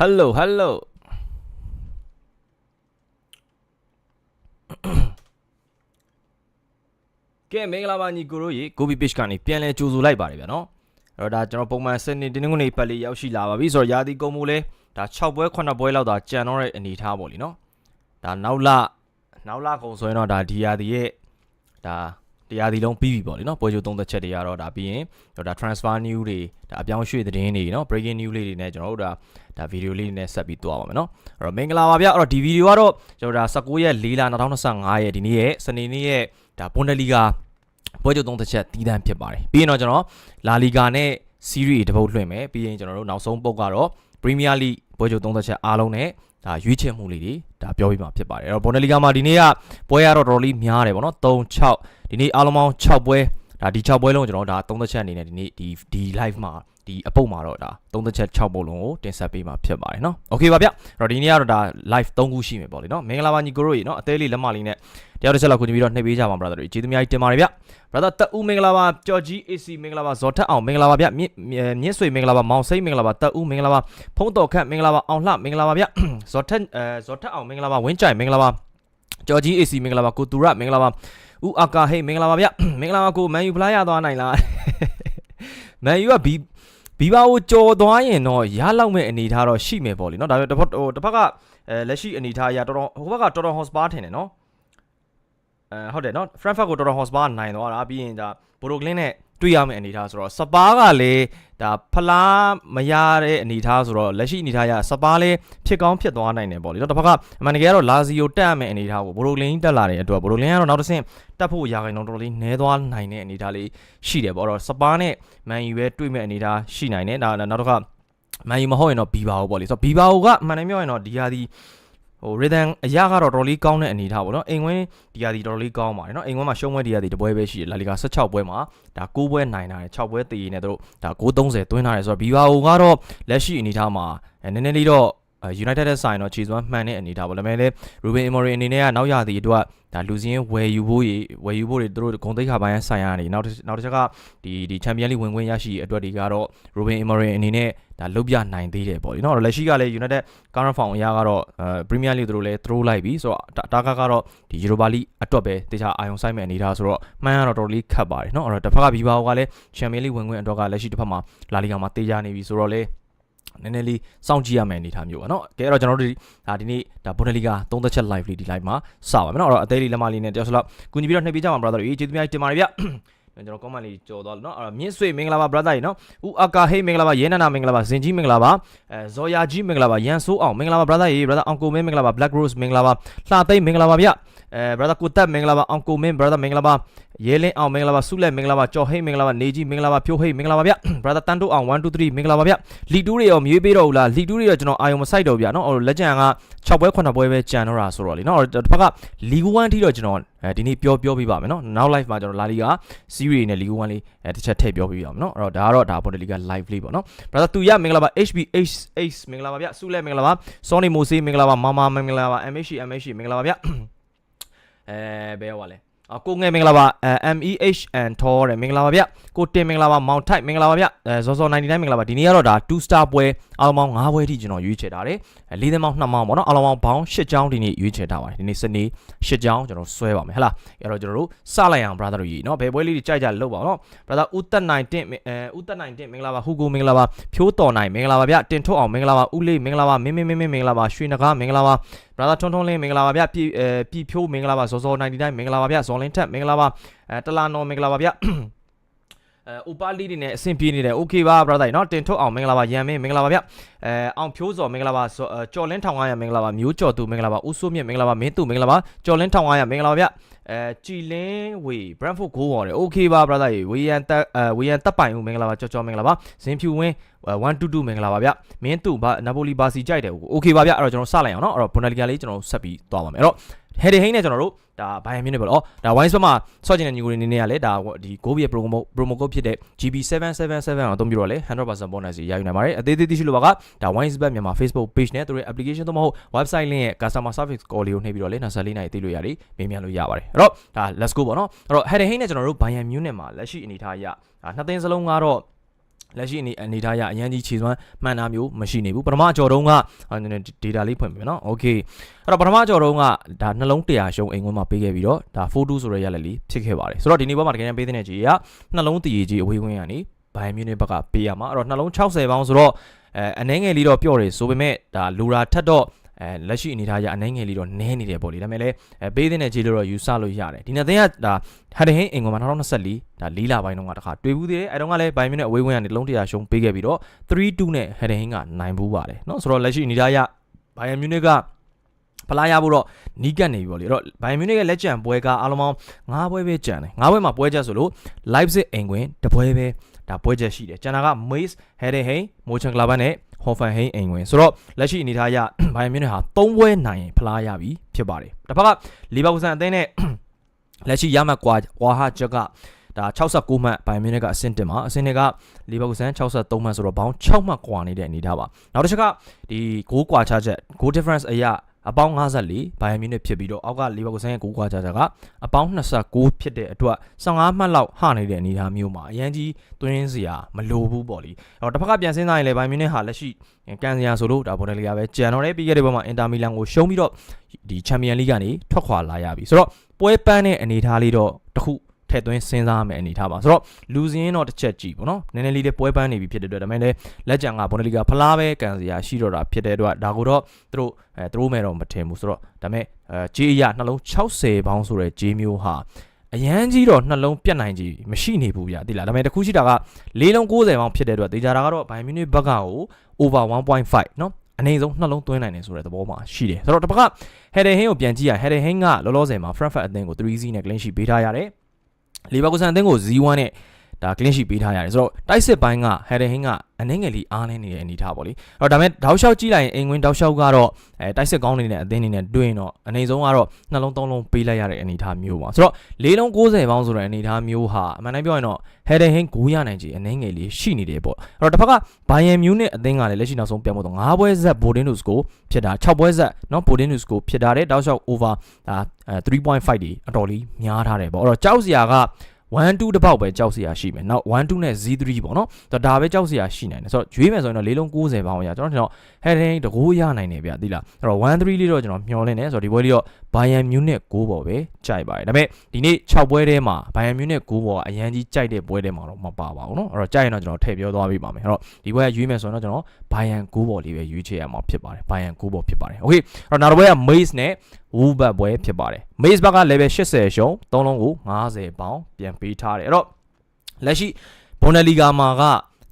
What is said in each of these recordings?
hello hello ကဲမင်္ဂလာပါညီကိုတို့ရေ Gobi Page ကနေပြန်လဲကြိုဆိုလိုက်ပါတယ်ဗျာနော်အဲ့တော့ဒါကျွန်တော်ပုံမှန်စနေတင်းငွေနေပတ်လေးရောက်ရှိလာပါပြီဆိုတော့ရာသီကုန်မှုလဲဒါ6ပွဲ9ပွဲလောက်သာကြံတော့တဲ့အနေထားပေါ့လीနော်ဒါနောက်လနောက်လကုန်ဆိုရင်တော့ဒါဒီရာသီရဲ့ဒါ တရားဒီလုံးပြီးပြီပေါ့လीနော်ပွဲချိုသုံးသက်ချက်တွေကတော့ဒါပြီးရင်ဒါ transfer news တွေဒါအပြောင်းရွှေ့သတင်းတွေနော် breaking news လေးတွေနဲ့ကျွန်တော်တို့ဒါဒါဗီဒီယိုလေးတွေနဲ့ဆက်ပြီးသွားပါမယ်နော်အဲ့တော့မင်္ဂလာပါဗျအဲ့တော့ဒီဗီဒီယိုကတော့ကျွန်တော်ဒါ19ရက်4လ2025ရက်ဒီနေ့ရဲ့စနေနေ့ရဲ့ဒါဘွန်ဒလီဂါပွဲချုပ်သုံးသက်ချက်တီးတန်းဖြစ်ပါတယ်ပြီးရင်တော့ကျွန်တော်လာလီဂါနဲ့စီးရီးတပုတ်လွှင့်မယ်ပြီးရင်ကျွန်တော်တို့နောက်ဆုံးပုတ်ကတော့ Premier League ပွဲချုပ်သုံးသက်ချက်အားလုံးနဲ့ဒါရွေးချယ်မှုလေးတွေဒါပြောပြမှာဖြစ်ပါတယ်အဲ့တော့ဘွန်ဒလီဂါမှာဒီနေ့ကပွဲရတော့တော်တော်လေးများတယ်ဗောနော်3 6 ဒီနေ့အားလုံးပေါင်း6ပွဲဒါဒီ6ပွဲလုံးကျွန်တော်ဒါ3သက်ချက်အနေနဲ့ဒီနေ့ဒီဒီ live မှာဒီအပုတ်မှာတော့ဒါ3သက်ချက်6ပုတ်လုံးကိုတင်ဆက်ပေးမှာဖြစ်ပါတယ်နော်โอเคပါဗျအဲ့တော့ဒီနေ့ကတော့ဒါ live 3ခုရှိမယ်ပေါ့လေနော်မင်္ဂလာပါညီကိုတို့ရေနော်အသေးလေးလက်မလေးနဲ့တယောက်တစ်ချက်လောက်ခုညပြီးတော့နှိပ်ပေးကြပါ brother တွေကျေးဇူးများကြီးတင်ပါတယ်ဗျ brother တက်ဦးမင်္ဂလာပါကြော်ကြီး AC မင်္ဂလာပါဇော်ထက်အောင်မင်္ဂလာပါဗျမြင့်မြင့်ဆွေမင်္ဂလာပါမောင်စိမ့်မင်္ဂလာပါတက်ဦးမင်္ဂလာပါဖုံးတော်ခန့်မင်္ဂလာပါအောင်လှမင်္ဂလာပါဗျဇော်ထက်အဲဇော်ထက်အောင်မင်္ဂလာပါဝင်းကြိုင်မင်္ဂလာပါကြော်ကြီး AC မင်္ဂလာပါကိုတူရမင်္ဂလာပါ ဦးအာကာဟိတ်မင်္ဂလာပါဗျမင်္ဂလာပါကိုမန်ယူဖလားရသွားနိုင်လားမန်ယူကဘီဘီဘာကိုကြော်သွားရင်တော့ရလောက်မဲ့အနေထားတော့ရှိမယ်ပေါ့လေနော်ဒါပေမဲ့တစ်ဖက်ဟိုတစ်ဖက်ကအဲလက်ရှိအနေထားအရတော်တော်ဟိုဘက်ကတော်တော်ဟော့စပါထင်တယ်နော်အဲဟုတ်တယ်နော် Frankfurt ကိုတော်တော်ဟော့စပါနိုင်သွားတာပြီးရင်ဒါဘိုရိုကလင်းနဲ့ တွေ့ရမယ့်အနေထားဆိုတော့စပါးကလည်းဒါဖလားမရတဲ့အနေထားဆိုတော့လက်ရှိအနေထားရစပါးလည်းဖြစ်ကောင်းဖြစ်သွားနိုင်တယ်ပေါ့လေနော်တစ်ဖက်ကအမှန်တကယ်ကတော့လာဇီယိုတက်ရမယ့်အနေထားကိုဘိုရိုကလင်းတက်လာတဲ့အတွက်ဘိုရိုကလင်းကတော့နောက်တစ်ဆင့်တက်ဖို့ရာခိုင်နှုန်းတော်တော်လေးနည်းသွားနိုင်တဲ့အနေထားလေးရှိတယ်ပေါ့အဲ့တော့စပါးနဲ့မန်ယူပဲတွေ့မဲ့အနေထားရှိနိုင်တယ်ဒါနောက်တစ်ခါမန်ယူမဟုတ်ရင်တော့ဘီဘာအိုပေါ့လေဆိုတော့ဘီဘာအိုကအမှန်တမ်းပြောရင်တော့ဒီဟာဒီ ဟို rhythm အရာကတော့တော်တော်လေးကောင်းတဲ့အနေထားပေါ့နော်အိမ်ဝင်းဒီဟာဒီတော်တော်လေးကောင်းပါတယ်နော်အိမ်ဝင်းမှာရှုံးပွဲဒီဟာဒီတပွဲပဲရှိတယ်လာလီဂါ16ပွဲမှာဒါ6ပွဲနိုင်တာတယ်6ပွဲတည်ရနေတို့ဒါ930သွင်းထားတယ်ဆိုတော့ဘီဘာအိုကတော့လက်ရှိအနေထားမှာနည်းနည်းလေးတော့ United တဲ့ဆိုင်တော့ခြေစွမ်းမှန်တဲ့အနေထားပေါ့ဒါပေမဲ့လည်း Ruben Amorim အနေနဲ့ကနောက်ရသည်အတွက်ဒါလူစင်းဝယ်ယူဖို့ရဝယ်ယူဖို့တွေသူတို့ဂုံသိက္ခာပိုင်းဆိုင်ရာနေနောက်နောက်တစ်ချက်ကဒီဒီ Champions League ဝင်ခွင့်ရရှိအတွက်တွေကတော့ Ruben Amorim အနေနဲ့ဒါလုတ်ပြနိုင်သေးတယ်ပေါ့ဒီနော်လက်ရှိကလည်း United Current Form အရာကတော့အဲ Premier League သူတို့လည်း throw လိုက်ပြီဆိုတော့တာကာကတော့ဒီ Europa League အတွက်ပဲတခြားအာရုံစိုက်မဲ့အနေထားဆိုတော့မှန်းရတော့တော်တော်လေးခတ်ပါတယ်နော်အဲ့တော့တစ်ဖက်က Bilbao ကလည်း Champions League ဝင်ခွင့်အတွက်ကလက်ရှိတစ်ဖက်မှာ La Liga မှာတေးကြနေပြီဆိုတော့လေ နည်းနည်းလေးစောင့်ကြည့်ရမယ့်အနေအထားမျိုးပါเนาะကဲအဲ့တော့ကျွန်တော်တို့ဒါဒီနေ့ဒါဘွန်ဒလီဂါသုံးသက်ချက် live လေးဒီ live မှာစပါမယ်เนาะအဲ့တော့အသေးလေးလက်မလေးနဲ့တယောက်စလောက်ကူညီပြီးတော့နှိပ်ပေးကြပါ brother ကြီးကျေးဇူးများတင်ပါတယ်ဗျကျွန်တော် comment လေးကြော်သွားလို့เนาะအဲ့တော့မြင့်ဆွေမင်္ဂလာပါ brother ကြီးเนาะဦးအကာဟိမင်္ဂလာပါရဲနန္ဒာမင်္ဂလာပါဇင်ကြီးမင်္ဂလာပါအဲဇော်ယာကြီးမင်္ဂလာပါရန်ဆိုးအောင်မင်္ဂလာပါ brother ကြီး brother အောင်ကိုမင်းမင်္ဂလာပါ black rose မင်္ဂလာပါလှသိမ့်မင်္ဂလာပါဗျ အဲ brother ကိုတက်မင်္ဂလာပါအောင်ကိုမင်း brother မင်္ဂလာပါရဲလင်းအောင်မင်္ဂလာပါဆုလက်မင်္ဂလာပါကြော်ဟိတ်မင်္ဂလာပါနေကြီးမင်္ဂလာပါဖြိုးဟိတ်မင်္ဂလာပါဗျ brother တန်တိုးအောင်1 2 3မင်္ဂလာပါဗျလီတူးတွေရောမြွေးပေးတော့ဘူးလားလီတူးတွေရောကျွန်တော်အာယုံမဆိုင်တော့ဘူးဗျနော်ဟိုလက်ကျန်က6ပွဲ9ပွဲပဲကြံတော့တာဆိုတော့လေနော်တစ်ဖက်ကလီဂူ1ထိတော့ကျွန်တော်အဲဒီနေ့ပြောပြောပေးပါမယ်နော်နောက် live မှာကျွန်တော်လာလီဂါ series နဲ့လီဂူ1လေးအဲတစ်ချက်ထည့်ပြောပေးပါမယ်နော်အဲ့တော့ဒါကတော့ဒါဘွန်ဒလီဂါ live လေးပေါ့နော် brother သူရမင်္ဂလာပါ HBH မင်္ဂလာပါဗျဆုလက်မင်္ဂလာပါ Sony Mose မင်္ဂလာပါမမမင်္ဂလာပါ MH MH မင်္ဂလာပါဗျ အဲဘယ်ဟောလဲအကိုငယ်မင်္ဂလာပါ MEHN ထောတဲ့မင်္ဂလာပါဗျကိုတင်မင်္ဂလာပါမောင်ထိုက်မင်္ဂလာပါဗျအဲဇော်ဇော်99မင်္ဂလာပါဒီနေ့ကတော့ဒါ2 star ပွဲအားလုံးပေါင်း5ပွဲထိကျွန်တော်ရွေးချယ်ထားတယ်၄သိန်းပေါင်း2မောင်းပေါ့နော်အားလုံးပေါင်းဘောင်း8ချောင်းဒီနေ့ရွေးချယ်ထားပါတယ်ဒီနေ့စနေ8ချောင်းကျွန်တော်ဆွဲပါမယ်ဟလားအဲ့တော့ကျွန်တော်တို့စလိုက်အောင် brother တို့ကြီးနော်ဘယ်ပွဲလေးတွေကြိုက်ကြလို့ပါနော် brother ဦးသက်နိုင်တင့်အဲဦးသက်နိုင်တင့်မင်္ဂလာပါဟူကိုမင်္ဂလာပါဖြိုးတော်နိုင်မင်္ဂလာပါဗျတင်ထုတ်အောင်မင်္ဂလာပါဦးလေးမင်္ဂလာပါမင်းမင်းမင်းမင်္ဂလာပါရွှေနဂါမင်္ဂလာပါ brother ထွန်းထွန်းလင်းမင်္ဂလာပါဗျပြည်အဲပြည်ဖြိုးမင်္ဂလာပါဇော်ဇော်99မင်္ဂလာပါဗျဇော်လင်းထက်မင်္ဂလာပါအဲတလာနော်မင်္ဂလာပါဗျအဲဥပလီတွေနဲ့အဆင်ပြေနေတယ်โอเคပါ brother เนาะတင်ထုတ်အောင်မင်္ဂလာပါရန်မင်းမင်္ဂလာပါဗျအဲအောင်ဖြိုးစော်မင်္ဂလာပါကြော်လင်း1500မင်္ဂလာပါမျိုးကြော်သူမင်္ဂလာပါဦးစိုးမြင့်မင်္ဂလာပါမင်းသူမင်္ဂလာပါကြော်လင်း1500မင်္ဂလာပါဗျ အဲကြည်လင်းဝေ Brentford ကိုဝေါ်တယ်โอเคပါ brother ဝေယန်တက်အဲဝေယန်တက်ပိုင်ဦးမင်္ဂလာပါကြော်ကြော်မင်္ဂလာပါဇင်ဖြူဝင်း122မင်္ဂလာပါဗျမင်းသူဘာနာပိုလီဘာစီကြိုက်တယ်โอเคပါဗျအဲ့တော့ကျွန်တော်စလိုက်အောင်เนาะအဲ့တော့ဘွန်ဒလီဂါလေးကျွန်တော်ဆက်ပြီးသွားပါမယ်အဲ့တော့ ဟယ်ဒီဟိန်းနဲ့ကျွန်တော်တို့ဒါဘိုင်ယန်မြူးနေပေါ့နော်ဒါ wine spot မှာဆော့ကျင်တဲ့ညီကိုတွေနေနေရလဲဒါဒီ go ရဲ့ promo promo code ဖြစ်တဲ့ GB777 အောင်အသုံးပြုတော့လဲ100% bonus ရယူနိုင်ပါတယ်အသေးသေးသိရှိလို့ပါကဒါ wine spot မြန်မာ Facebook page နဲ့သူတို့ရဲ့ application သို့မဟုတ် website link ရဲ့ customer service call လေးကိုနှိပ်ပြီးတော့လဲ24နိုင်သိလို့ရတယ်မေးမြန်းလို့ရပါတယ်အဲ့တော့ဒါ let's go ပေါ့နော်အဲ့တော့ head hang နဲ့ကျွန်တော်တို့ Bayern Munich နဲ့မှာလက်ရှိအနေထားအရဒါနှစ်သင်းစလုံးကတော့ လက်ရှိအနေအနေထားရအရင်ကြီးခြေစွမ်းမှန်တာမျိုးမရှိနေဘူးပထမအကြော်တုံးကအာနည်းနည်း data လေးဖွင့်ပြီနော် okay အဲ့တော့ပထမအကြော်တုံးကဒါနှလုံး100ရှုံးအိမ်ဝင်မှာပေးခဲ့ပြီးတော့ဒါ42ဆိုတဲ့ရလက်လေးဖြစ်ခဲ့ပါတယ်ဆိုတော့ဒီနေ့ဘောမှာတကယ်တမ်းပေးတဲ့ကြီးကနှလုံးတည်ကြီးအဝေးဝင်ကနေဘိုင်မြူနစ်ဘက်ကပေးရမှာအဲ့တော့နှလုံး60ပေါင်းဆိုတော့အဲအနှဲငယ်လေးတော့ပြော့တယ်ဆိုပေမဲ့ဒါလူရာထက်တော့ အဲလက်ရှိအနေထားရအနှဲငယ်လေးတော့နည်းနေတယ်ပေါ့လေဒါပေမဲ့လည်းအဲပေးတဲ့ကြီးလို့တော့ယူဆလို့ရတယ်ဒီနေ့သင်းကဒါဟတ်ဟင်းအင်ကွန်မှာ2024ဒါ၄လပိုင်းတုန်းကတခါတွေ့ဘူးသေးတယ်အဲတုန်းကလည်းဘိုင်မြူနစ်အဝေးဝင်ကနေလုံးတရာရှုံးပေးခဲ့ပြီးတော့3-2နဲ့ဟတ်ဟင်းကနိုင်ဘူးပါတယ်เนาะဆိုတော့လက်ရှိအနေထားရဘိုင်ယန်မြူနစ်ကဖလားရဖို့တော့နီးကပ်နေပြီပေါ့လေအဲ့တော့ဘိုင်မြူနစ်ရဲ့လက်ကျန်ပွဲကအားလုံးပေါင်း9ပွဲပဲကျန်တယ်9ပွဲမှာပွဲချက်ဆိုလို့ Leipzig အိမ်ကွင်းတပွဲပဲဒါပွဲချက်ရှိတယ်ကျန်တာက Mainz Heidenheim Mönchengladbach နဲ့ Hoffenheim အိမ်ကွင်းဆိုတော့လက်ရှိအနေထားရဘိုင်မြူနစ်ဟာ3ပွဲနိုင်ရင်ဖလားရပြီဖြစ်ပါတယ်တစ်ဖက်ကလီဗာပူးဆန်အသင်းနဲ့လက်ရှိရမှတ်ကွာကွာဟာချက်ကဒါ69မှတ်ဘိုင်မြူနစ်ကအဆင့်တင်မှာအဆင့်တွေကလီဗာပူးဆန်63မှတ်ဆိုတော့ဘောင်း6မှတ်ကွာနေတဲ့အနေထားပါနောက်တစ်ချက်ကဒီဂိုးကွာခြားချက် goal difference အရာ အပေါင်း54ဘိုင်ယန်မြူနစ်ဖြစ်ပြီးတော့အောက်ကလီဗာပူးဆန်ရဲ့ဂိုးကွာခြားချက်ကအပေါင်း29ဖြစ်တဲ့အတွက်15မှတ်လောက်ဟနေတဲ့အနေအထားမျိုးမှာအရန်ကြီးသွင်းစရာမလိုဘူးပေါ့လीအဲ့တော့တစ်ဖက်ကပြန်စဉ်းစားရင်လည်းဘိုင်မြူနစ်ဟာလက်ရှိကန်စရာဆိုလို့ဒါဘော်ဒလီယာပဲကြံတော့တယ်ပြီးခဲ့တဲ့ဘက်မှာအင်တာမီလန်ကိုရှုံးပြီးတော့ဒီချန်ပီယံလိကနေထွက်ခွာလာရပြီဆိုတော့ပွဲပန်းတဲ့အနေအထားလေးတော့တစ်ခု ထည့်သွင်းစဉ်းစားရမယ့်အနေအထားပါဆိုတော့လူစင်းတော့တစ်ချက်ကြည့်ပေါ့နော်နည်းနည်းလေးလေးပွဲပန်းနေပြီဖြစ်တဲ့အတွက်ဒါပေမဲ့လည်းလက်ကြံကဘွန်ဒလီဂါဖလားပဲကန်စရာရှိတော့တာဖြစ်တဲ့အတွက်ဒါကိုတော့သူတို့အဲသူတို့မဲ့တော့မထင်ဘူးဆိုတော့ဒါပေမဲ့အဲဂျေးအရနှလုံး60ပေါင်းဆိုတဲ့ဂျေးမျိုးဟာအရန်ကြီးတော့နှလုံးပြတ်နိုင်ကြီးမရှိနေဘူးဗျာတိလားဒါပေမဲ့တခုရှိတာကလေးလုံး90ပေါင်းဖြစ်တဲ့အတွက်တေချာတာကတော့ဘိုင်မြူနစ်ဘက်ကကို over 1.5เนาะအနေဆုံးနှလုံးသွင်းနိုင်တယ်ဆိုတဲ့သဘောမှာရှိတယ်ဆိုတော့တစ်ပတ်က Header Hin ကိုပြန်ကြည့်ရ Header Hin ကလောလောဆယ်မှာ Frankfurt အသင်းကို3-0နဲ့ clean sheet ပေးထားရတယ် လီဗာပူးဆန်အသင်းကို0-1နဲ့ ဒါ clean sheet ပေးထားရတယ်ဆိုတော့တိုက်စစ်ပိုင်းက Harry Kane ကအနှင်းငယ်လေးအားနေနေတဲ့အနေထားပေါ့လေအဲ့တော့ဒါမဲ့တောက်လျှောက်ကြည့်လိုက်ရင်အိမ်ဝင်တောက်လျှောက်ကတော့အဲတိုက်စစ်ကောင်းနေတဲ့အသင်းနေနဲ့တွေ့ရင်တော့အနေဆုံးကတော့နှလုံးသုံးလုံးပေးလိုက်ရတဲ့အနေထားမျိုးပါဆိုတော့၄လုံး90ပေါင်းဆိုတဲ့အနေထားမျိုးဟာအမှန်တမ်းပြောရင်တော့ Harry Kane ဂိုးရနိုင်ခြေအနှင်းငယ်လေးရှိနေတယ်ပေါ့အဲ့တော့တစ်ဖက်က Bayern Munich အသင်းကလည်းလက်ရှိနောက်ဆုံးပြန်ဖို့တော့9ပွဲဆက် Boden News ကိုဖြစ်တာ6ပွဲဆက်เนาะ Boden News ကိုဖြစ်တာတဲ့တောက်လျှောက် over ဒါ3.5ဒီအတော်လေးများထားတယ်ပေါ့အဲ့တော့ကြောက်စရာက 1 2တစ်ပေါက်ပဲကြောက်စရာရှိမယ်နောက်1 2နဲ့ Z3 ပေါ့နော်ဆိုတော့ဒါပဲကြောက်စရာရှိနိုင်တယ်ဆိုတော့ရွေးမယ်ဆိုရင်တော့၄လုံး90ပေါင်းရကျွန်တော်ကျွန်တော် heading တကိုးရနိုင်တယ်ဗျသိလားအဲ့တော့1 3လေးတော့ကျွန်တော်မျှော်လင့်နေဆိုတော့ဒီပွဲလေးတော့ Bayern Munich 6ပေါ်ပဲကြိုက်ပါတယ်ဒါပေမဲ့ဒီနေ့6ပွဲထဲမှာ Bayern Munich 6ပေါ်ကအရန်ကြီးကြိုက်တဲ့ပွဲထဲမှာတော့မပါပါဘူးเนาะအဲ့တော့ကြိုက်ရင်တော့ကျွန်တော်ထည့်ပြောသွားပေးပါမယ်အဲ့တော့ဒီပွဲကရွေးမယ်ဆိုရင်တော့ကျွန်တော် Bayern 6ပေါ်လေးပဲရွေးချယ်ရမှာဖြစ်ပါတယ် Bayern 6ပေါ်ဖြစ်ပါတယ်โอเคအဲ့တော့နောက်တစ်ပွဲက Maze နဲ့ Wolves ပွဲဖြစ်ပါတယ် Maze ဘက်က level 80ရှုံး3လုံးကို90ပေါင်ပြန်ပေးထားတယ်အဲ့တော့လက်ရှိဘွန်ဒလီဂါမှာက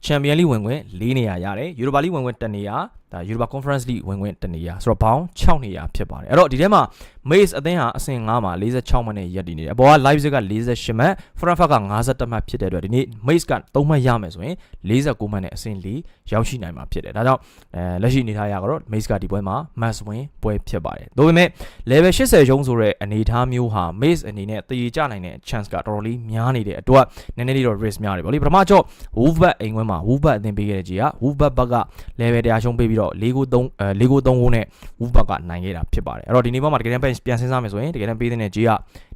ချန်ပီယံလိဝင်ခွင့်၄နေရာရတယ်ယူရိုပါလိဝင်ခွင့်၁နေရာ ဒါယူရိုပါကွန်ဖရင့်စ်လိဝင်ခွင့်၁နေရာဆိုတော့ဘောင်း6နေရာဖြစ်ပါတယ်အဲ့တော့ဒီထဲမှာ Maze အသင်းဟာအဆင့်9မှာ46မှတ်နဲ့ရပ်တည်နေတယ်အပေါ်က Leipzig က48မှတ် Frankfurt က51မှတ်ဖြစ်တဲ့အတွက်ဒီနေ့ Maze က3မှတ်ရမယ်ဆိုရင်49မှတ်နဲ့အဆင့်4ရောက်ရှိနိုင်မှာဖြစ်တယ်ဒါကြောင့်အဲလက်ရှိအနေထားရကတော့ Maze ကဒီပွဲမှာ must win ပွဲဖြစ်ပါတယ်ဒါပေမဲ့ level 80ရုံးဆိုတဲ့အနေအထားမျိုးဟာ Maze အနေနဲ့တည်ကြနိုင်တဲ့ chance ကတော်တော်လေးများနေတဲ့အတွက်နည်းနည်းလေးတော့ risk များတယ်ဗောလေပထမကြော့ Wolves အိမ်ခွဲမှာ Wolves အသင်းပေးခဲ့တဲ့ကြီးက Wolves ဘက်က level တရားရှုံးပေးပြီးတော့4ကို3အဲ4ကို3ကိုနဲ့ Wolves ဘက်ကနိုင်ခဲ့တာဖြစ်ပါတယ်အဲ့တော့ဒီနေ့ဘက်မှာတကယ်တမ်းပြန်စဉ်းစားမယ်ဆိုရင်တကယ်တမ်းပေးတဲ့ကြီးက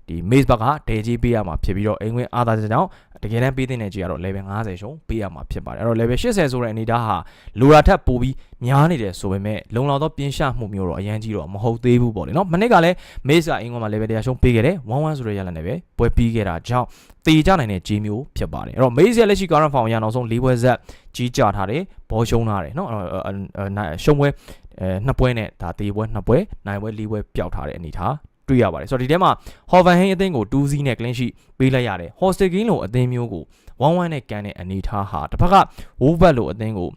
ဒီ Maze ဘက်ကဒဲကြီးပေးရမှာဖြစ်ပြီးတော့အိမ်ခွင်းအားသာတဲ့ကြောင့် တကယ်တမ်းပေးတဲ့ကြီးကတော့ level 50ရှုံးပေးရမှာဖြစ်ပါတယ်အဲ့တော့ level 80ဆိုတဲ့အနေထားဟာလိုရာထက်ပိုပြီးများနေတယ်ဆိုပေမဲ့လုံလောက်သောပြင်းရှမှုမျိုးတော့အရန်ကြီးတော့မဟုတ်သေးဘူးပေါ့လေနော်မနစ်ကလည်း Maze ကအင်္ဂွန်မှာ level တရားရှုံးပေးခဲ့တယ်1-1ဆိုတဲ့ရလနဲ့ပဲပွဲပြီးခဲ့တာကြောင့်တေကြနိုင်တဲ့ကြီးမျိုးဖြစ်ပါတယ်အဲ့တော့ Maze ရဲ့လက်ရှိ current form ရအောင်ဆုံး၄ပွဲဆက်ကြီးကြထားတယ်ဘောရှုံးထားတယ်နော်အဲ့တော့ရှုံးပွဲအဲနှစ်ပွဲနဲ့ဒါတေပွဲနှစ်ပွဲနိုင်ပွဲ၄ပွဲပျောက်ထားတဲ့အနေထား တွေ့ရပါတယ်ဆိုတော့ဒီထဲမှာ Hoffenheim အသင်းကို2-0နဲ့ clean sheet ပေးလိုက်ရတယ် Hostel King လိုအသင်းမျိုးကို1-1နဲ့ကန်တဲ့အနေထားဟာတစ်ဖက်က Wolves လိုအသင်းကို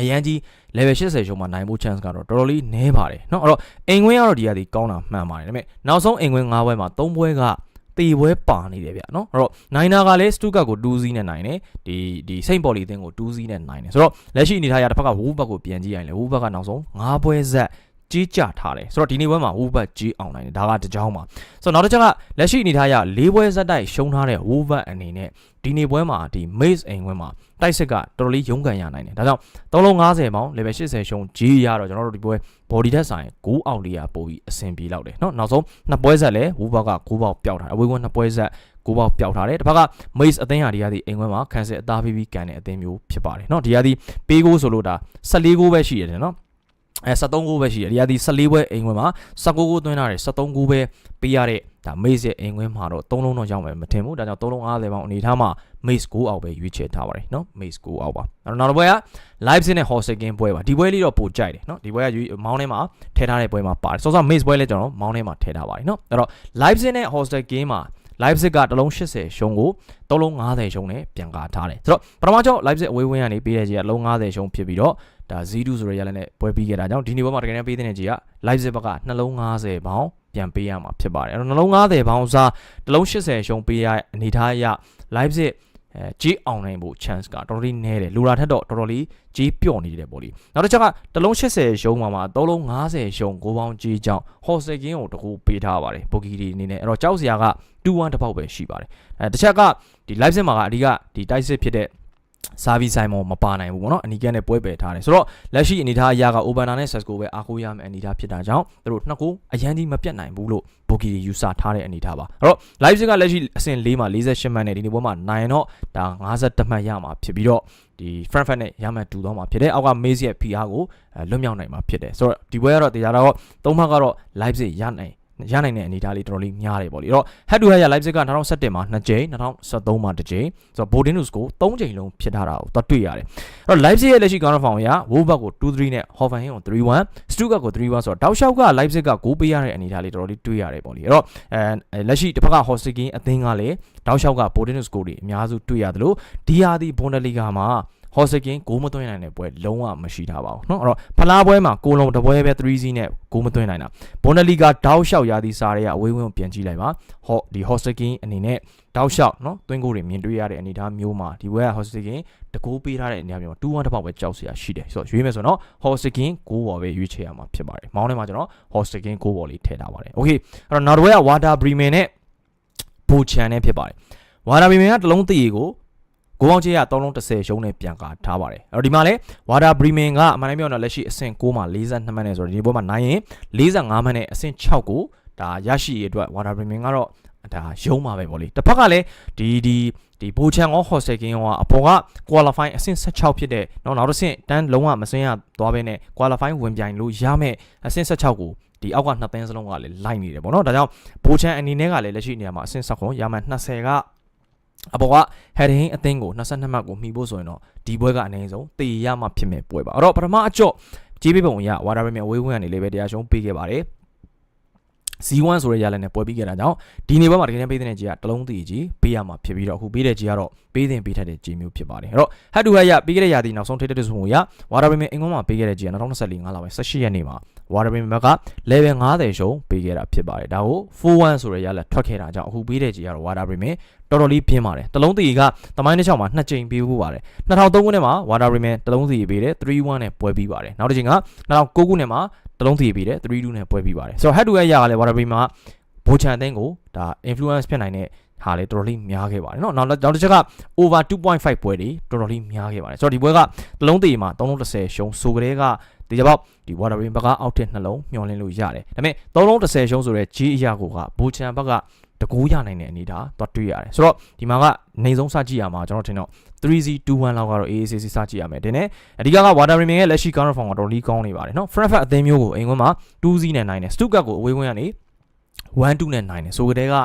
အရန်ကြီး level 80ရှုံးမှာနိုင်ဖို့ chance ကတော့တော်တော်လေးနည်းပါတယ်เนาะအဲ့တော့အိမ်ခွင်းကတော့ဒီကဒီကောင်းတာမှန်ပါတယ်ဒါပေမဲ့နောက်ဆုံးအိမ်ခွင်း၅ပွဲမှာ၃ပွဲကတေပွဲပါနေတယ်ဗျเนาะအဲ့တော့နိုင်နာကလည်းစတူကတ်ကို2-0နဲ့နိုင်တယ်ဒီဒီစိန့်ပေါ်လီအသင်းကို2-0နဲ့နိုင်တယ်ဆိုတော့လက်ရှိအနေထားရတစ်ဖက်ကဝူးဘက်ကိုပြန်ကြည့်ရင်လေဝူးဘက်ကနောက်ဆုံး၅ပွဲဆက် ကြီးကြထားတယ်ဆိုတော့ဒီနေ့ပွဲမှာဝူဘတ်ကြီးအောင်နိုင်တယ်ဒါကတကြောင်ပါဆိုတော့နောက်တစ်ချက်ကလက်ရှိအနေထားရ၄ပွဲဇက်တိုက်ရှုံးထားတဲ့ဝူဘတ်အနေနဲ့ဒီနေ့ပွဲမှာဒီ maze အိမ်ပွဲမှာတိုက်စစ်ကတော်တော်လေးရုန်းကန်ရနိုင်တယ်ဒါကြောင့်3လုံး90ပေါင်း level 80ရှုံးကြီးရတော့ကျွန်တော်တို့ဒီပွဲ body တက်ဆိုင်9အောက်လေးရပို့ပြီးအဆင်ပြေလောက်တယ်เนาะနောက်ဆုံးနှစ်ပွဲဆက်လဲဝူဘတ်က9ပေါက်ပျောက်ထားတယ်အဝေးကွန်းနှစ်ပွဲဆက်9 9ပေါက်ပျောက်ထားတယ်တစ်ဖက်က Mace အသင်းဟာဒီကဒီအိမ်ခွဲမှာခံစစ်အသားပြီးပြီးကန်တဲ့အသင်းမျိုးဖြစ်ပါတယ်เนาะဒီကဒီပေးကိုဆိုလို့ဒါ14ဂိုးပဲရှိရတယ်เนาะ အဲ73ဂိုးပဲရှိတယ်ဒီကဒီ14ပွဲအိမ်ခွင်းမှာ16ဂိုးသွင်းထားတယ်73ဂိုးပဲပေးရတဲ့ဒါ Maze ရဲ့အိမ်ခွင်းမှာတော့3လုံးတော့ရောက်မယ်မထင်ဘူးဒါကြောင့်3လုံး50ပေါင်အနေထားမှာ Maze 6အောက်ပဲရွေးချယ်ထားပါတယ်နော် Maze 6အောက်ပါအဲ့တော့နောက်တစ်ပွဲက Leipzig နဲ့ Holstein ပွဲပါဒီပွဲလေးတော့ပိုကြိုက်တယ်နော်ဒီပွဲကမောင်းထဲမှာထည့်ထားတဲ့ပွဲမှာပါတယ်စောစော Maze ပွဲလည်းကျွန်တော်မောင်းထဲမှာထည့်ထားပါတယ်နော်အဲ့တော့ Leipzig နဲ့ Holstein မှာ Leipzig ကတလုံး80ရှုံးကို3လုံး90ရှုံးနဲ့ပြန်ကာထားတယ်ဆိုတော့ပထမကျောင်း Leipzig အဝေးဝင်းကနေပေးတဲ့ကြီးကလုံး90ရှုံးဖြစ်ပြီးတော့ ဒါ0ဆိုရရလည်းနဲ့ပွဲပြီးခဲ့တာကြောင့်ဒီနေ့ပွဲမှာတကယ်တမ်းပေးတဲ့ကြီးက Leipzig ဘက်ကနှလုံး50ပေါင်ပြန်ပေးရမှာဖြစ်ပါတယ်အဲ့တော့နှလုံး50ပေါင်စားတလုံး80ရှုံးပေးရအနေထားအရ Leipzig အဲကြီးအောင်နိုင်ဖို့ chance ကတော်တော်လေးနည်းတယ်လူလာထက်တော့တော်တော်လေးကြီးပြော့နေတယ်ပေါ့လေနောက်တစ်ချက်ကတလုံး80ရှုံးမှာမှာ3လုံး50ရှုံး9ပေါင်းကြီးကြောင်းဟော်စကင်းကိုတကူပေးထားပါတယ်ဘိုဂီဒီအနေနဲ့အဲ့တော့ကြောက်စရာက2-1တစ်ပေါက်ပဲရှိပါတယ်အဲတစ်ချက်ကဒီ live စစ်မှာကအဓိကဒီတိုက်စစ်ဖြစ်တဲ့ စာဗီဆိုင်မောမပါနိုင်ဘူးပေါ့နော်အနီကန်နဲ့ပွဲပယ်ထားတယ်ဆိုတော့လက်ရှိအနေထားအရာက Opener နဲ့ Sesco ပဲအားကိုးရမယ်အနေထားဖြစ်တာကြောင့်သူတို့နှစ်ကိုအရန်ဒီမပြတ်နိုင်ဘူးလို့ဘိုဂီဒီယူဆထားတဲ့အနေထားပါအဲ့တော့ live စစ်ကလက်ရှိအဆင့်၄မှာ48မှတ်နဲ့ဒီနေ့ပွဲမှာနိုင်တော့ဒါ52မှတ်ရမှာဖြစ်ပြီးတော့ဒီ Frankfurt နဲ့ရမှတ်တူတော့မှာဖြစ်တယ်အောက်က Maze ရဲ့ PR ကိုလွတ်မြောက်နိုင်မှာဖြစ်တယ်ဆိုတော့ဒီပွဲကတော့တရားတော့သုံးမှတ်ကတော့ live စစ်ရနိုင် ရနိုင်တဲ့အနေအထားလေးတော်တော်လေးများတယ်ပေါ့လေအဲ့တော့ head to head ရ Leipzig က2017မှာ2ကြိမ်2013မှာ1ကြိမ်ဆိုတော့ Boden News ကို3ကြိမ်လုံးဖြစ်ထားတာကိုတော့တွေ့ရတယ်အဲ့တော့ Leipzig ရဲ့လက်ရှိ counter form ရ Wolfsburg ကို2-3နဲ့ Hoffenheim ကို3-1 Stuttgart ကို3-1ဆိုတော့တောက်လျှောက်က Leipzig က6ပေးရတဲ့အနေအထားလေးတော်တော်လေးတွေ့ရတယ်ပေါ့လေအဲ့တော့အဲလက်ရှိတစ်ဖက်က Holstein အသင်းကလည်းတောက်လျှောက်က Boden News ကိုတွေအများစုတွေ့ရတယ်လို့ဒီဟာဒီ Bundesliga မှာ ဟော်စကင်ဂိုးမသွင်းနိုင်တဲ့ပွဲလုံးဝမရှိထားပါဘူးเนาะအဲ့တော့ဖလားပွဲမှာကိုလုံးတပွဲပဲ3စီးနဲ့ဂိုးမသွင်းနိုင်တာဘွန်ဒလီဂါတောက်လျှောက်ရာသီစားတွေကအဝေးဝင်းကိုပြန်ကြည့်လိုက်ပါဟောဒီဟော်စကင်အနေနဲ့တောက်လျှောက်เนาะသွင်းဂိုးတွေမြင်တွေ့ရတဲ့အနေအထားမျိုးမှာဒီပွဲကဟော်စကင်တကိုးပေးထားတဲ့အနေအထားမျိုးမှာ2-1တစ်ပေါက်ပဲကြောက်စရာရှိတယ်ဆိုတော့ရွေးမယ်ဆိုတော့ဟော်စကင်ဂိုးပေါ်ပဲရွေးချယ်ရမှာဖြစ်ပါတယ်မောင်းထဲမှာကျွန်တော်ဟော်စကင်ဂိုးပေါ်လေးထည့်ထားပါတယ်โอเคအဲ့တော့နောက်တစ်ပွဲကဝါတာဘရီမင်နဲ့ဘူချန်နဲ့ဖြစ်ပါတယ်ဝါတာဘရီမင်ကတလုံးတည်ကို ကိုပေါင်းချေးရ3လုံး30ရှုံးနဲ့ပြန်ကာထားပါတယ်အဲ့တော့ဒီမှာလဲဝါဒါဘရီမင်ကအမှန်တမ်းပြောတော့လက်ရှိအဆင့်6မှာ42မှတ်နဲ့ဆိုတော့ဒီဘက်မှာနိုင်ရင်45မှတ်နဲ့အဆင့်6ကိုဒါရရှိရအတွက်ဝါဒါဘရီမင်ကတော့ဒါရုံးမှာပဲပေါ့လေတစ်ဖက်ကလည်းဒီဒီဒီဘိုချန်ရောဟော့စတယ်ကင်းရောအပေါ်က qualify အဆင့်16ဖြစ်တဲ့နောက်နောက်တစ်ဆင့်တန်းလုံးဝမစင်းရသွားဘဲနဲ့ qualify ဝင်ပြိုင်လို့ရမယ်အဆင့်16ကိုဒီအောက်ကနှစ်သင်းစလုံးကလည်းလိုက်နေတယ်ပေါ့နော်ဒါကြောင့်ဘိုချန်အနေနဲ့ကလည်းလက်ရှိနေရာမှာအဆင့်16ရမှန်20က အပေါ်က heading အသင်းကို22မှတ်ကိုမှီဖို့ဆိုရင်တော့ဒီပွဲကအနည်းဆုံးတေရမှဖြစ်မဲ့ပွဲပါအဲ့တော့ပထမအကျော့ကြေးပေးပုံအရဝါဒါပရီမီယာဝေးဝင်းကနေလည်းပဲတရားရှုံးပေးခဲ့ပါတယ် Z1 ဆိုတဲ့ရလက်နဲ့ပွဲပြီးခဲ့တာကြောင့်ဒီနေ့ပွဲမှာတကယ်တမ်းပေးတဲ့ကြီးကတလုံးတည်ကြီးပေးရမှာဖြစ်ပြီးတော့အခုပေးတဲ့ကြီးကတော့ပေးတင်ပေးထက်တဲ့ကြီးမျိုးဖြစ်ပါတယ်အဲ့တော့ head to head ရပြီးခဲ့တဲ့ရာသီနောက်ဆုံးထိတဲ့ဆိုပုံရဝါဒါပရီမီယာအင်္ဂွန်မှာပေးခဲ့တဲ့ကြီးက2024 5လပိုင်း18ရက်နေ့မှာ ဝါဒါပရီမီယာက level 50ရှုံးပေးခဲ့တာဖြစ်ပါတယ်ဒါကို41ဆိုတဲ့ရလက်ထွက်ခဲ့တာကြောင့်အခုပေးတဲ့ကြီးကတော့ဝါဒါပရီမီယာတော်တော်လေးပြင်းပါတယ်တလုံးတည်ကတမိုင်းတစ်ချောင်းမှာနှစ်ကြိမ်ပေးဖို့ပါတယ်2003ခုနှစ်မှာဝါဒါရီမန်တလုံးတည်ပေးတယ်3-1နဲ့ပွဲပြီးပါတယ်နောက်တစ်ချိန်က2009ခုနှစ်မှာတလုံးတည်ပေးတယ်3-2နဲ့ပွဲပြီးပါတယ်ဆိုတော့ head to head ရကလည်းဝါဒါရီမန်ကဘိုချန်အသင်းကိုဒါ influence ဖြစ်နိုင်တဲ့ဟာလေတော်တော်လေးများခဲ့ပါတယ်เนาะနောက်နောက်တစ်ချက်က over 2.5ပွဲတွေတော်တော်လေးများခဲ့ပါတယ်ဆိုတော့ဒီပွဲကတလုံးတည်မှာ330ရှုံးဆိုကြတဲ့က ဒီကြပေါက်ဒီ watering ဘက်ကအောက်ထစ်နှလုံးမျောလင်းလို့ရတယ်ဒါပေမဲ့၃လုံး30ရှုံးဆိုတဲ့ G အရာကိုကဘူချန်ဘက်ကတကူရနိုင်တဲ့အနေဒါသွားတွေးရတယ်ဆိုတော့ဒီမှာကနေဆုံးစကြည့်ရမှာကျွန်တော်ထင်တော့ 3C21 လောက်ကတော့ AACC စကြည့်ရမယ်တင်တယ်အဓိကက Watering ရဲ့လက်ရှိ counter form ကတော်တော်လေးကောင်းနေပါတယ်နော် Frankfurt အသင်းမျိုးကိုအိမ်ခွန်းမှာ 2C နဲ့နိုင်တယ် Stuttgart ကိုအဝေးခွန်းကနေ1 2နဲ့နိုင်တယ်ဆိုကြတဲ့က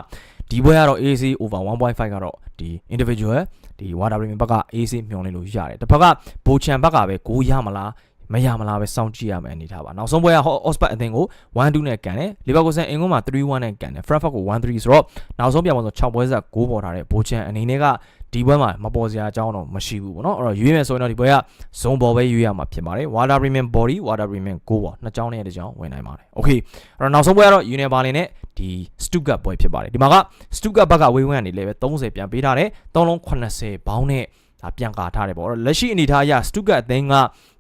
ဒီဘွဲကတော့ AC over 1.5ကတော့ဒီ individual ဒီ water premium ဘက်က AC မျောနေလို့ရတယ်တစ်ဖက်ကဘိုချန်ဘက်ကပဲဂိုးရမလား မရမလားပဲစောင့်ကြည့်ရမယ်အနေထားပါနောက်ဆုံးပွဲက Ospat အသင်းကို1-2နဲ့ကန်တယ်လီဗာပူးဆန်အင်ကွန်းမှာ3-1နဲ့ကန်တယ် Frankfurt ကို1-3ဆိုတော့နောက်ဆုံးပြန်မှာဆို6ပွဲဆက်6ပေါ်ထားတဲ့ဘိုချန်အနေနဲ့ကဒီပွဲမှာမပေါ်စရာအကြောင်းတော့မရှိဘူးပေါ့နော်အဲ့တော့ရွေးမယ်ဆိုရင်တော့ဒီပွဲကဇုံပေါ်ပဲရွေးရမှာဖြစ်ပါတယ် Water Premium Body Water Premium Go ပေါ့နှစ်ကြောင်းနဲ့တစ်ကြောင်းဝင်နိုင်ပါတယ် Okay အဲ့တော့နောက်ဆုံးပွဲကတော့ Union Berlin နဲ့ဒီ Stuttgart ပွဲဖြစ်ပါတယ်ဒီမှာက Stuttgart ဘက်ကဝေးဝန်းကနေလည်းပဲ30ပြန်ပေးထားတယ်3လုံး80ဘောင်းနဲ့ ဒါပြန်ကာထားတယ်ပေါ့အဲ့တော့လက်ရှိအနေထားအရ Stuttgart အသင်းက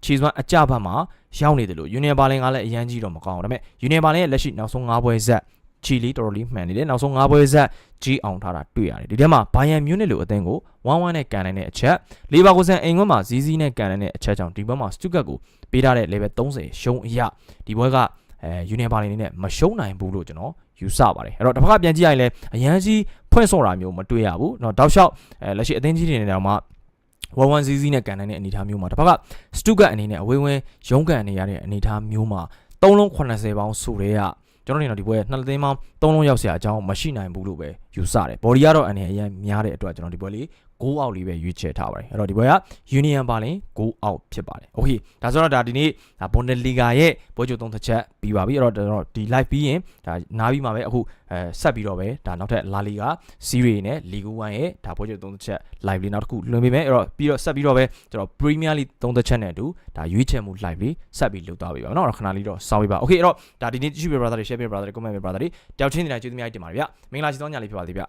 ခြေစွမ်းအကြဘက်မှာရောက်နေတယ်လို့ Union Berlin ကလည်းအရန်ကြီးတော့မကောင်းဘူးဒါပေမဲ့ Union Berlin ရဲ့လက်ရှိနောက်ဆုံး5ပွဲဆက်ချီလီတော်တော်လေးမှန်နေတယ်နောက်ဆုံး၅ပွဲဆက်ကြီးအောင်ထားတာတွေ့ရတယ်ဒီထဲမှာဘိုင်ယန်မြူးနစ်လိုအသင်းကို1-1နဲ့ကန်နိုင်တဲ့အချက်လီဗာပူးဆန်အိမ်ခွန်းမှာဇီးဇီးနဲ့ကန်နိုင်တဲ့အချက်ကြောင့်ဒီဘက်မှာစတူကတ်ကိုပေးထားတဲ့ level 30ရှုံးအရာဒီပွဲကအဲယူနီယံပါလီအနေနဲ့မရှုံးနိုင်ဘူးလို့ကျွန်တော် ယူဆပါတယ်အဲ့တော့တစ်ဖက်ကပြန်ကြည့်ရရင်လည်းအရန်ကြီးဖွင့်ဆော့တာမျိုးမတွေ့ရဘူးเนาะတောက်လျှောက်အဲလက်ရှိအသင်းကြီးတွေနေတော့မှ 1-1 CC နဲ့ကန်တဲ့အနေအထားမျိုးမှာတစ်ဖက်ကစတုဂတ်အနေနဲ့အဝေးဝင်းရုံးကန်နေရတဲ့အနေအထားမျိုးမှာ3လုံး80ပေါင်းဆိုတဲ့ကကျွန်တော်နေတော့ဒီပွဲနှစ်သိန်းပေါင်း3လုံးရောက်เสียအကြောင်းမရှိနိုင်ဘူးလို့ပဲ ယူဆတယ်ဘော်ဒီကတော့အနေအရင်များတဲ့အတွက်ကျွန်တော်ဒီပွဲလေး6အောက်လေးပဲရွေးချယ်ထားပါတယ်အဲ့တော့ဒီပွဲက Union ပါလင်6အောက်ဖြစ်ပါတယ်โอเคဒါဆိုတော့ဒါဒီနေ့ဒါ Bundesliga ရဲ့ပွဲကြိုသုံးသက်ချက်ပြီးပါပြီအဲ့တော့ကျွန်တော်ဒီ live ပြီးရင်ဒါနားပြီးမှာပဲအခုအဲဆက်ပြီးတော့ပဲဒါနောက်ထပ် La Liga Serie နဲ့ Ligue 1ရဲ့ဒါပွဲကြိုသုံးသက်ချက် live လေးနောက်တစ်ခုလွှင့်ပေးမယ်အဲ့တော့ပြီးတော့ဆက်ပြီးတော့ပဲကျွန်တော် Premier League သုံးသက်ချက်နဲ့အတူဒါရွေးချယ်မှု live လေးဆက်ပြီးလုပ်သွားပေးပါမယ်เนาะခဏလေးတော့စောင်းပေးပါโอเคအဲ့တော့ဒါဒီနေ့ကြည့်ပြ brother တွေ share ပြ brother တွေ comment ပြ brother တွေတယောက်ချင်းနေတိုင်းကျေးဇူးများတင်ပါတယ်ဗျမင်္ဂလာရှိသောညလေးဖြစ်ပါ သေးဗျ